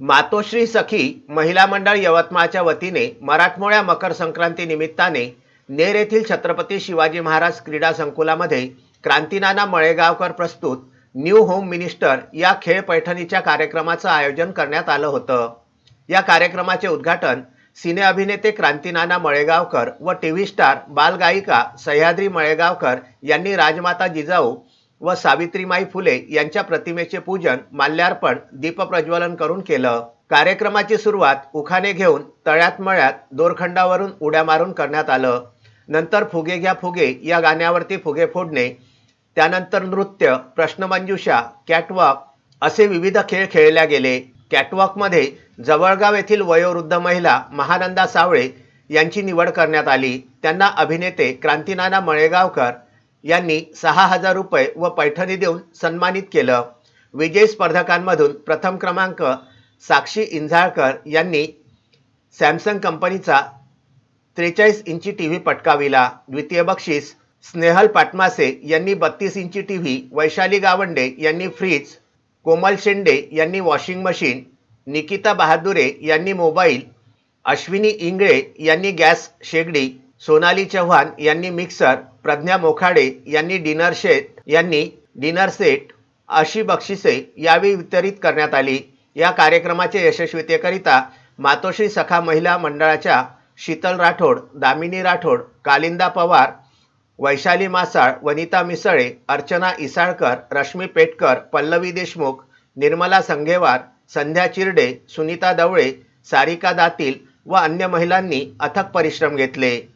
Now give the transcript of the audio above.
मातोश्री सखी महिला मंडळ यवतमाळच्या वतीने मराठमोळ्या मकर संक्रांती निमित्ताने नेर येथील छत्रपती शिवाजी महाराज क्रीडा संकुलामध्ये क्रांतीनाना मळेगावकर प्रस्तुत न्यू होम मिनिस्टर या खेळ पैठणीच्या कार्यक्रमाचं आयोजन करण्यात आलं होतं. या कार्यक्रमाचे उद्घाटन सिने अभिनेते क्रांतीनाना मळेगावकर व टी व्ही स्टार बालगायिका सह्याद्री मळेगावकर यांनी राजमाता जिजाऊ व सावित्रीमाई फुले यांच्या प्रतिमेचे पूजन माल्यार्पण दीपप्रज्वलन करून केलं. कार्यक्रमाची सुरुवात उखाणे घेऊन तळ्यात मळ्यात दोरखंडावरून उड्या मारून करण्यात आलं. नंतर फुगे घ्या फुगे या गाण्यावरती फुगे फोडणे. त्यानंतर नृत्य प्रश्नमंजुषा कॅटवॉक असे विविध खेळ खेळल्या गेले. कॅटवॉकमध्ये जवळगाव येथील वयोवृद्ध महिला महानंदा सावळे यांची निवड करण्यात आली. त्यांना अभिनेते क्रांतीनाना मळेगावकर यांनी सहा हजार रुपये व पैठणी देऊन सन्मानित केलं. विजयी स्पर्धकांमधून प्रथम क्रमांक साक्षी इंझाळकर यांनी सॅमसंग कंपनीचा त्रेचाळीस इंची टी व्ही पटकाविला. द्वितीय बक्षीस स्नेहल पाटमासे यांनी बत्तीस इंची टी व्ही वैशाली गावंडे यांनी फ्रीज कोमल शेंडे यांनी वॉशिंग मशीन निकिता बहादुरे यांनी मोबाईल अश्विनी इंगळे यांनी गॅस शेगडी सोनाली चव्हाण यांनी मिक्सर प्रज्ञा मोखाडे यांनी डिनर शेट यांनी डिनर सेट अशी बक्षिसे यावेळी वितरित करण्यात आली. या कार्यक्रमाचे यशस्वीतेकरिता मातोश्री सखा महिला मंडळाच्या शीतल राठोड दामिनी राठोड कालिंदा पवार वैशाली मासाळ वनिता मिसळे अर्चना इसाळकर रश्मी पेटकर पल्लवी देशमुख निर्मला संघेवार संध्या चिरडे सुनीता दवळे सारिका दातील व अन्य महिलांनी अथक परिश्रम घेतले.